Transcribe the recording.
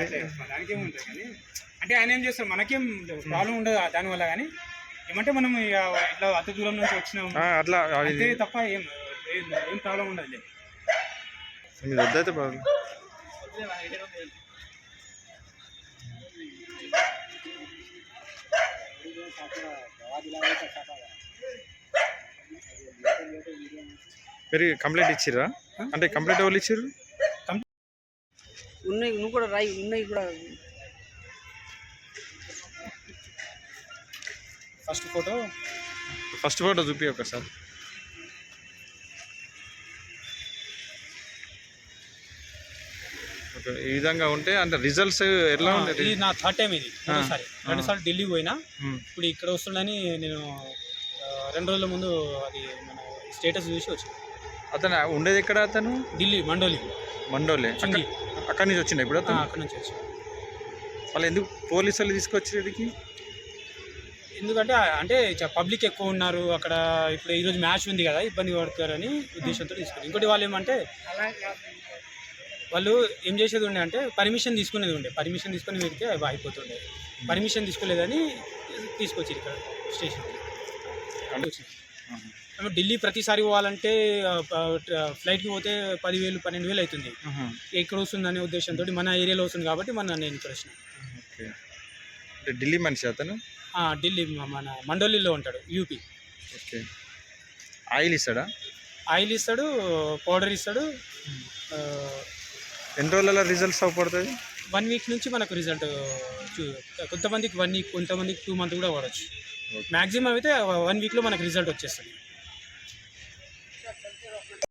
అదే దానికి ఏముంటుంది కానీ అంటే ఆయన ఏం చేస్తారు మనకేం ప్రాబ్లం ఉండదు దానివల్ల కానీ. ఏమంటే మనం ఇక ఇట్లా అతి దూరం నుంచి వచ్చినాం. అట్లా అంతే తప్ప ఏం ఏం ప్రాబ్లం ఉండదు మీరు కంప్లైంట్ ఇచ్చిర్రా? అంటే కంప్లైంట్ ఎవరు ఇచ్చిర్రు? ఉన్నాయి నువ్వు కూడా రాయి ఉన్నాయి కూడా. ఫస్ట్ ఫోటో ఫస్ట్ ఫోటో చూపి ఒకసారి. ఓకే ఈ విధంగా ఉంటే అంటే రిజల్ట్స్ ఎలా ఉండేది ఇది నా థర్డ్ టైం ఇది. రెండోసారి. రెండుసార్లు ఢిల్లీ పోయినా. ఇప్పుడు ఇక్కడ వస్తుండని నేను రెండు రోజుల ముందు అది మన స్టేటస్ చూసి వచ్చాను. అతను ఉండేది ఎక్కడ అతను? ఢిల్లీ మండోలి. మండోలే. అక్కడి నుంచి వచ్చిండే ఇప్పుడు అతను? అక్కడ నుంచి వచ్చాను వాళ్ళు ఎందుకు పోలీసు వాళ్ళు తీసుకొచ్చి ఇక్కడికి? ఎందుకంటే అంటే పబ్లిక్ ఎక్కువ ఉన్నారు అక్కడ ఇప్పుడు ఈరోజు మ్యాచ్ ఉంది కదా ఇబ్బంది పడతారని ఉద్దేశంతో తీసుకుని ఇంకోటి వాళ్ళు ఏమంటే వాళ్ళు ఏం చేసేది ఉండే అంటే పర్మిషన్ తీసుకునేది ఉండే. పర్మిషన్ తీసుకుని పెడితే అవి అయిపోతుండే పర్మిషన్ తీసుకోలేదని తీసుకొచ్చి ఇక్కడ స్టేషన్కి. ఢిల్లీ ప్రతిసారి పోవాలంటే ఫ్లైట్కి పోతే పదివేలు పన్నెండు వేలు అవుతుంది. ఆహా. ఇక్కడ వస్తుందనే ఉద్దేశంతో మన ఏరియాలో వస్తుంది కాబట్టి మన నేను ఇక్కడ వచ్చిన ఢిల్లీ మనిషి అతను? ఢిల్లీ మన మండోలీలో ఉంటాడు యూపీ. ఓకే. ఆయిల్ ఇస్తాడా? ఆయిల్ ఇస్తాడు పౌడర్ ఇస్తాడు ఎన్ని రోజుల రిజల్ట్స్ అవపడుతుంది వన్ వీక్ నుంచి మనకు రిజల్ట్ కొంతమందికి వన్ వీక్ కొంతమందికి టూ మంత్ కూడా పడవచ్చు మ్యాక్సిమం అయితే వన్ వీక్లో మనకు రిజల్ట్ వచ్చేస్తుంది.